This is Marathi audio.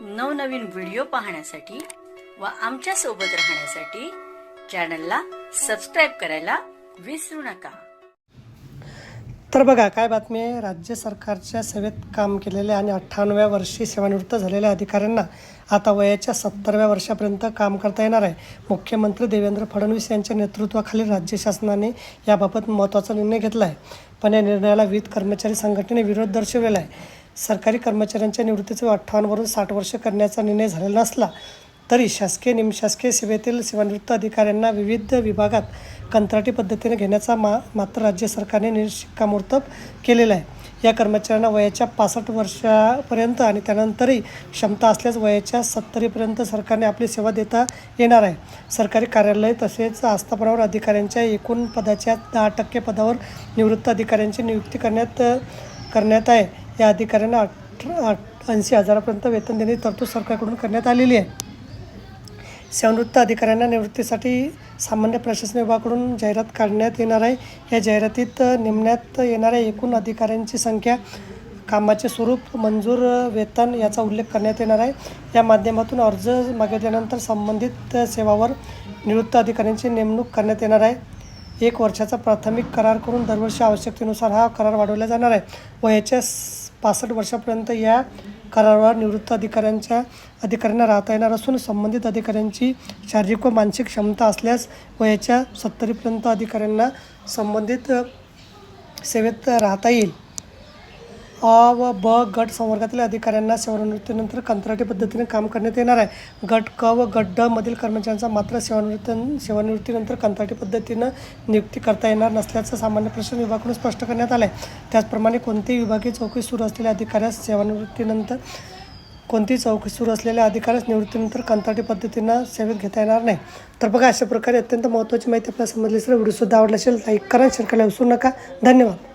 नवनवीन व्हिडिओ पाहण्यासाठी व आमच्यासोबत राहण्यासाठी चॅनलला सबस्क्राईब करायला विसरू नका. तर बघा काय बातमी आहे? राज्य सरकारच्या सेवेत काम केलेल्या आणि अठ्ठावन्नव्या वर्षी सेवानिवृत्त झालेल्या अधिकाऱ्यांना आता वयाच्या सत्तरव्या वर्षापर्यंत काम करता येणार आहे. मुख्यमंत्री देवेंद्र फडणवीस यांच्या नेतृत्वाखाली राज्य शासनाने याबाबत महत्त्वाचा निर्णय घेतला आहे. पण या निर्णयाला विविध कर्मचारी संघटनेने विरोध दर्शवलेला आहे. सरकारी कर्मचाऱ्यांच्या निवृत्तीचं अठ्ठावन्नवरून साठ वर्ष करण्याचा निर्णय झालेला नसला तरी शासकीय निमशासकीय सेवेतील सेवानिवृत्त अधिकाऱ्यांना विविध विभागात कंत्राटी पद्धतीने घेण्याचा मा मात्र राज्य सरकारने निशिक्कामोर्तब केलेला आहे. या कर्मचाऱ्यांना वयाच्या पासष्ट वर्षापर्यंत आणि त्यानंतरही क्षमता असल्यास वयाच्या सत्तरीपर्यंत सरकारने आपली सेवा देता येणार आहे. सरकारी कार्यालय तसेच आस्थापनावर अधिकाऱ्यांच्या एकूण पदाच्या दहा टक्के पदावर निवृत्त अधिकाऱ्यांची नियुक्ती करण्यात करण्यात आहे. या अधिकाऱ्यांना अठरा ऐंशी हजारापर्यंत वेतन देण्याची तरतूद सरकारकडून करण्यात आलेली आहे. सेवानिवृत्त अधिकाऱ्यांना निवृत्तीसाठी सामान्य प्रशासन विभागाकडून जाहिरात काढण्यात येणार आहे. या जाहिरातीत नेमण्यात येणाऱ्या एकूण अधिकाऱ्यांची संख्या कामाचे स्वरूप मंजूर वेतन याचा उल्लेख करण्यात येणार आहे. या माध्यमातून अर्ज मागितल्यानंतर संबंधित सेवावर निवृत्त अधिकाऱ्यांची नेमणूक करण्यात येणार आहे. एक वर्षाचा प्राथमिक करार करून दरवर्षी आवश्यकतेनुसार हा करार वाढवला जाणार आहे व याच्या पासष्ट वर्षापर्यंत या करारावर निवृत्त अधिकाऱ्यांच्या अधिकाऱ्यांना राहता येणार असून संबंधित अधिकाऱ्यांची शारीरिक व मानसिक क्षमता असल्यास वयाच्या सत्तरीपर्यंत अधिकाऱ्यांना संबंधित सेवेत राहता येईल. अ व ब गट संवर्गातील अधिकाऱ्यांना सेवानिवृत्तीनंतर कंत्राटी पद्धतीने काम करण्यात येणार आहे. गट क व गट ड मधील कर्मचाऱ्यांचा मात्र सेवानिवृत्त सेवानिवृत्तीनंतर कंत्राटी पद्धतीनं नियुक्ती करता येणार नसल्याचं सामान्य प्रशासन विभागाकडून स्पष्ट करण्यात आलं आहे त्याचप्रमाणे कोणतीही विभागीय चौकशी सुरू असलेल्या अधिकाऱ्यास सेवानिवृत्तीनंतर कोणतीही चौकशी सुरू असलेल्या अधिकाऱ्यास निवृत्तीनंतर कंत्राटी पद्धतीनं सेवेत घेता येणार नाही. तर बघा अशा प्रकारे अत्यंत महत्त्वाची माहिती आपल्याला समजली असेल व्हिडिओसुद्धा आवडला असेल लाईक करा शेअर करायला विसरू नका. धन्यवाद.